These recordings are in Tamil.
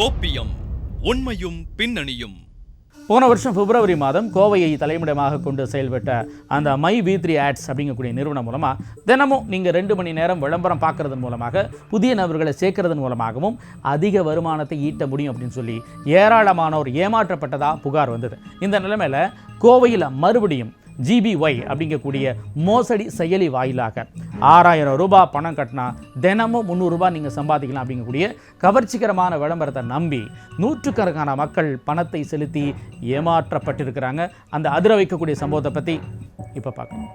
கோப்பியம் உண்மையும் பின்னணியும். போன வருஷம் பிப்ரவரி மாதம் கோவையை தலைமையிடமாக கொண்டு செயல்பட்ட அந்த மை வி த்ரீ ஆட்ஸ் அப்படிங்கக்கூடிய நிறுவனம் மூலமாக தினமும் நீங்கள் ரெண்டு மணி நேரம் விளம்பரம் பார்க்குறதன் மூலமாக புதிய நபர்களை சேர்க்கறதன் மூலமாகவும் அதிக வருமானத்தை ஈட்ட முடியும் அப்படின்னு சொல்லி ஏராளமானோர் ஏமாற்றப்பட்டதாக புகார் வந்தது. இந்த நிலைமையில் கோவையில் மறுபடியும் ஜிபிஒய் அப்படிங்கக்கூடிய மோசடி செயலி வாயிலாக ஆறாயிரம் ரூபாய் பணம் கட்டினா தினமும் முந்நூறுரூபா நீங்கள் சம்பாதிக்கலாம் அப்படிங்கக்கூடிய கவர்ச்சிகரமான விளம்பரத்தை நம்பி நூற்றுக்கணக்கான மக்கள் பணத்தை செலுத்தி ஏமாற்றப்பட்டிருக்கிறாங்க. அந்த அதிர வைக்கக்கூடிய சம்பவத்தை பற்றி இப்போ பார்க்கணும்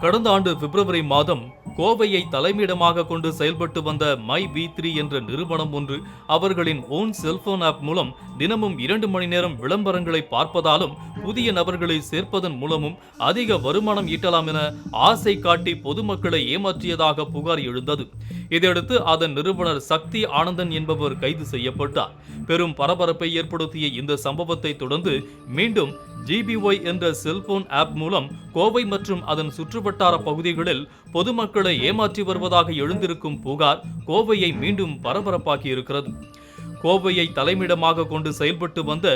கடந்த ஆண்டு பிப்ரவரி மாதம் கோவையை தலைமையிடமாக கொண்டு செயல்பட்டு வந்த மை வி த்ரீ என்ற நிறுவனம் ஒன்று அவர்களின் ஓன் செல்போன் ஆப் மூலம் தினமும் இரண்டு மணி நேரம் விளம்பரங்களை பார்ப்பதாலும் புதிய நபர்களை சேர்ப்பதன் மூலமும் அதிக வருமானம் ஈட்டலாம் என ஆசை காட்டி பொதுமக்களை ஏமாற்றியதாக புகார் எழுந்தது. இதையடுத்து அதன் நிறுவனர் சக்தி ஆனந்தன் என்பவர் கைது செய்யப்பட்டார். பெரும் பரபரப்பை ஏற்படுத்திய இந்த சம்பவத்தை தொடர்ந்து மீண்டும் ஜிபிஒய் என்ற செல்போன் ஆப் மூலம் கோவை மற்றும் அதன் சுற்றுவட்டார பகுதிகளில் பொதுமக்களை ஏமாற்றி வருவதாக எழுந்திருக்கும் புகார் கோவையை மீண்டும் பரபரப்பாக்கி இருக்கிறது கோவையை தலைமையிடமாக கொண்டு செயல்பட்டு வந்த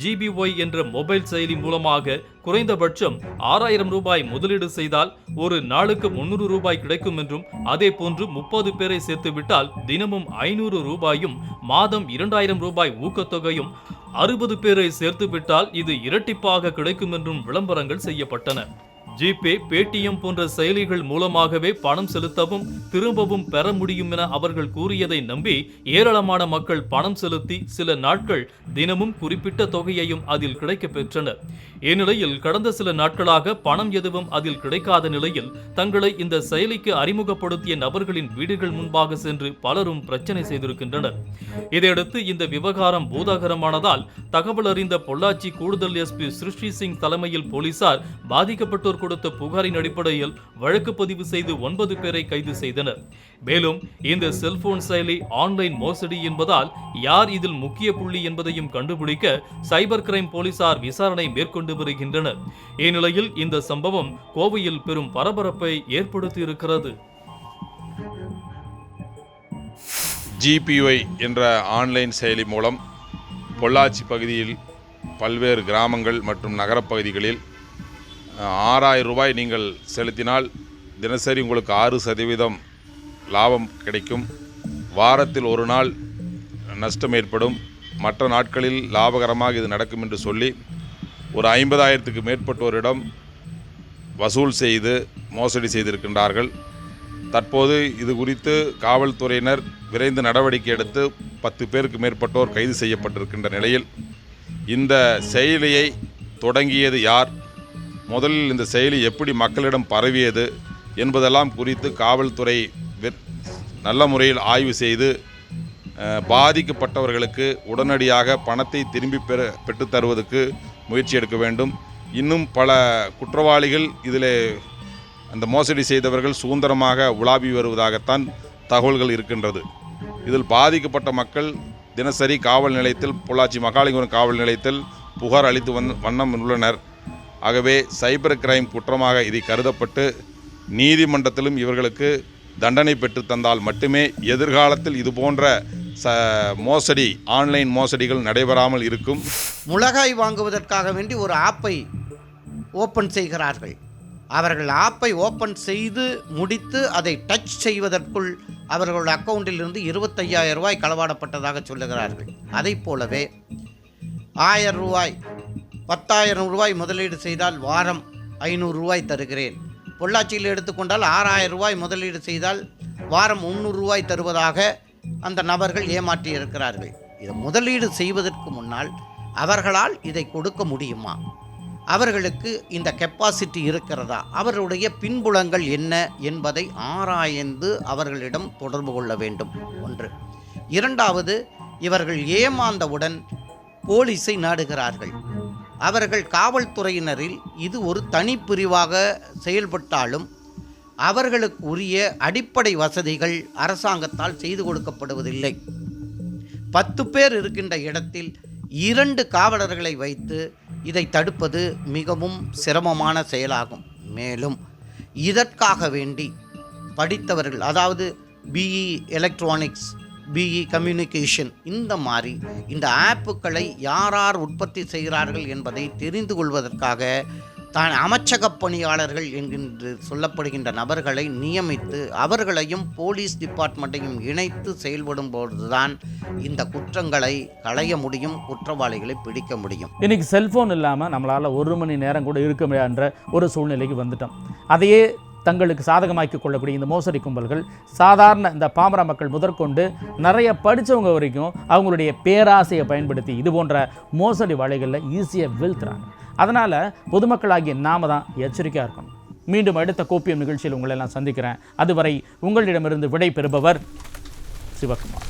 ஜிபிஒய் என்ற மொபைல் செயலி மூலமாக குறைந்தபட்சம் ஆறாயிரம் ரூபாய் முதலீடு செய்தால் ஒரு நாளுக்கு முன்னூறு ரூபாய் கிடைக்கும் என்றும் அதே போன்று முப்பது பேரை சேர்த்துவிட்டால் தினமும் ஐநூறு ரூபாயும் மாதம் இரண்டாயிரம் ரூபாய் ஊக்கத்தொகையும் அறுபது பேரை சேர்த்துவிட்டால் இது இரட்டிப்பாக கிடைக்கும் என்றும் விளம்பரங்கள் செய்யப்பட்டன. ஜிபே பேடிஎம் போன்ற செயலிகள் மூலமாகவே பணம் செலுத்தவும் திரும்பவும் பெற முடியும் என அவர்கள் கூறியதை நம்பி ஏராளமான மக்கள் பணம் செலுத்தி சில நாட்கள் தினமும் குறிப்பிட்ட தொகையையும் அதில் கிடைக்கப் பெற்றனர். இந்நிலையில் கடந்த சில நாட்களாக பணம் எதுவும் அதில் கிடைக்காத நிலையில் தங்களை இந்த செயலிக்கு அறிமுகப்படுத்திய நபர்களின் வீடுகள் முன்பாக சென்று பலரும் பிரச்சனை செய்திருக்கின்றனர். இதையடுத்து இந்த விவகாரம் பூதாகரமானதால் தகவல் அறிந்த பொள்ளாச்சி கூடுதல் எஸ்பி சிருஷ்டி சிங் தலைமையில் போலீசார் பாதிக்கப்பட்டோர் கொடுத்த புகாரின் அடிப்படையில் வழக்கு பதிவு செய்து ஒன்பது பேரை கைது செய்தனர். மேலும் இந்த செல்போன் செயலி ஆன்லைன் மோசடி என்பதால் யார் இதில் முக்கிய புள்ளி என்பதையும் கண்டுபிடிக்க சைபர் கிரைம் போலீசார் விசாரணை மேற்கொண்டு வருகின்றனர். இந்நிலையில் இந்த சம்பவம் கோவையில் பெரும் பரபரப்பை ஏற்படுத்தியிருக்கிறது. ஜிபிஒய் என்ற ஆன்லைன் செயலி மூலம் பொள்ளாச்சி பகுதியில் பல்வேறு கிராமங்கள் மற்றும் நகரப்பகுதிகளில் ஆறாயிரம் ரூபாய் நீங்கள் செலுத்தினால் தினசரி உங்களுக்கு ஆறு சதவீதம் லாபம் கிடைக்கும். வாரத்தில் ஒரு நாள் நஷ்டம் ஏற்படும். மற்ற நாட்களில் லாபகரமாக இது நடக்கும் என்று சொல்லி ஒரு ஐம்பதாயிரத்துக்கு மேற்பட்டோரிடம் வசூல் செய்து மோசடி செய்திருக்கின்றார்கள். தற்போது இது குறித்து காவல்துறையினர் விரைந்து நடவடிக்கை எடுத்து பத்து பேருக்கு மேற்பட்டோர் கைது செய்யப்பட்டிருக்கின்ற நிலையில் இந்த செயலியை தொடங்கியது யார்? முதலில் இந்த செயலி எப்படி மக்களிடம் பரவியது என்பதெல்லாம் குறித்து காவல்துறை நல்ல முறையில் ஆய்வு செய்து பாதிக்கப்பட்டவர்களுக்கு உடனடியாக பணத்தை திரும்பி பெற பெற்றுத்தருவதற்கு முயற்சி எடுக்க வேண்டும். இன்னும் பல குற்றவாளிகள் இதில் அந்த மோசடி செய்தவர்கள் சுதந்திரமாக உலாவி வருவதாகத்தான் தகவல்கள் இருக்கின்றது. இதில் பாதிக்கப்பட்ட மக்கள் தினசரி காவல் நிலையத்தில் பொள்ளாச்சி மகாலிங்கபுரம் காவல் நிலையத்தில் புகார் அளித்து வந் வண்ணம் உள்ளனர். ஆகவே சைபர் கிரைம் குற்றமாக இது கருதப்பட்டு நீதிமன்றத்திலும் இவர்களுக்கு தண்டனை பெற்று தந்தால் மட்டுமே எதிர்காலத்தில் இது போன்ற ச மோசடி ஆன்லைன் மோசடிகள் நடைபெறாமல் இருக்கும். முளகாய் வாங்குவதற்காக வேண்டி ஒரு ஆப்பை ஓப்பன் செய்கிறார்கள். அவர்கள் ஆப்பை ஓப்பன் செய்து முடித்து அதை டச் செய்வதற்குள் அவர்களோட அக்கௌண்டில் இருந்து இருபத்தையாயிரம் ரூபாய் களவாடப்பட்டதாக சொல்லுகிறார்கள். அதைப் போலவே ஆயிரம் ரூபாய் பத்தாயிரம் ரூபாய் முதலீடு செய்தால் வாரம் ஐநூறு ரூபாய் தருகிறேன். பொள்ளாச்சியில் எடுத்துக்கொண்டால் ஆறாயிரம் ரூபாய் முதலீடு செய்தால் வாரம் முந்நூறு ரூபாய் தருவதாக அந்த நபர்கள் ஏமாற்றி இருக்கிறார்கள் இதை முதலீடு செய்வதற்கு முன்னால் அவர்களால் இதை கொடுக்க முடியுமா? அவர்களுக்கு இந்த கெப்பாசிட்டி இருக்கிறதா? அவர்களுடைய பின்புலங்கள் என்ன என்பதை ஆராய்ந்து அவர்களிடம் தொடர்பு கொள்ள வேண்டும். ஒன்று. இரண்டாவது இவர்கள் ஏமாந்தவுடன் போலீஸை நாடுகிறார்கள். அவர்கள் காவல்துறையினரில் இது ஒரு தனிப்பிரிவாக செயல்பட்டாலும் அவர்களுக்கு உரிய அடிப்படை வசதிகள் அரசாங்கத்தால் செய்து கொடுக்கப்படுவதில்லை. பத்து பேர் இருக்கின்ற இடத்தில் இரண்டு காவலர்களை வைத்து இதை தடுப்பது மிகவும் சிரமமான செயலாகும். மேலும் இதற்காக வேண்டி படித்தவர்கள் அதாவது பிஇ எலக்ட்ரானிக்ஸ் பிஇ கம்யூனிகேஷன் இந்த மாதிரி இந்த ஆப்புகளை யார் யார் உற்பத்தி செய்கிறார்கள் என்பதை தெரிந்து கொள்வதற்காக தான் அமைச்சக பணியாளர்கள் என்கின்ற சொல்லப்படுகின்ற நபர்களை நியமித்து அவர்களையும் போலீஸ் டிபார்ட்மெண்ட்டையும் இணைத்து செயல்படும் போதுதான் இந்த குற்றங்களை களைய முடியும் குற்றவாளிகளை பிடிக்க முடியும். இன்னைக்கு செல்ஃபோன் இல்லாமல் நம்மளால் ஒரு மணி நேரம் கூட இருக்க முடியாதுன்ற ஒரு சூழ்நிலைக்கு வந்துட்டோம். அதையே தங்களுக்கு சாதகமாக்கி கொள்ளக்கூடிய இந்த மோசடி கும்பல்கள் சாதாரண இந்த பாமர மக்கள் முதற்கொண்டு நிறைய படித்தவங்க வரைக்கும் அவங்களுடைய பேராசையை பயன்படுத்தி இது போன்ற மோசடி வலைகளில் ஈஸியாக வீழ்த்துறாங்க. அதனால் பொதுமக்களாகிய நாம தான் எச்சரிக்கையாக இருக்கணும். மீண்டும் அடுத்த கோப்பியம் நிகழ்ச்சியில் உங்களை நான் சந்திக்கிறேன். அதுவரை உங்களிடமிருந்து விடை பெறுபவர் சிவகுமார்.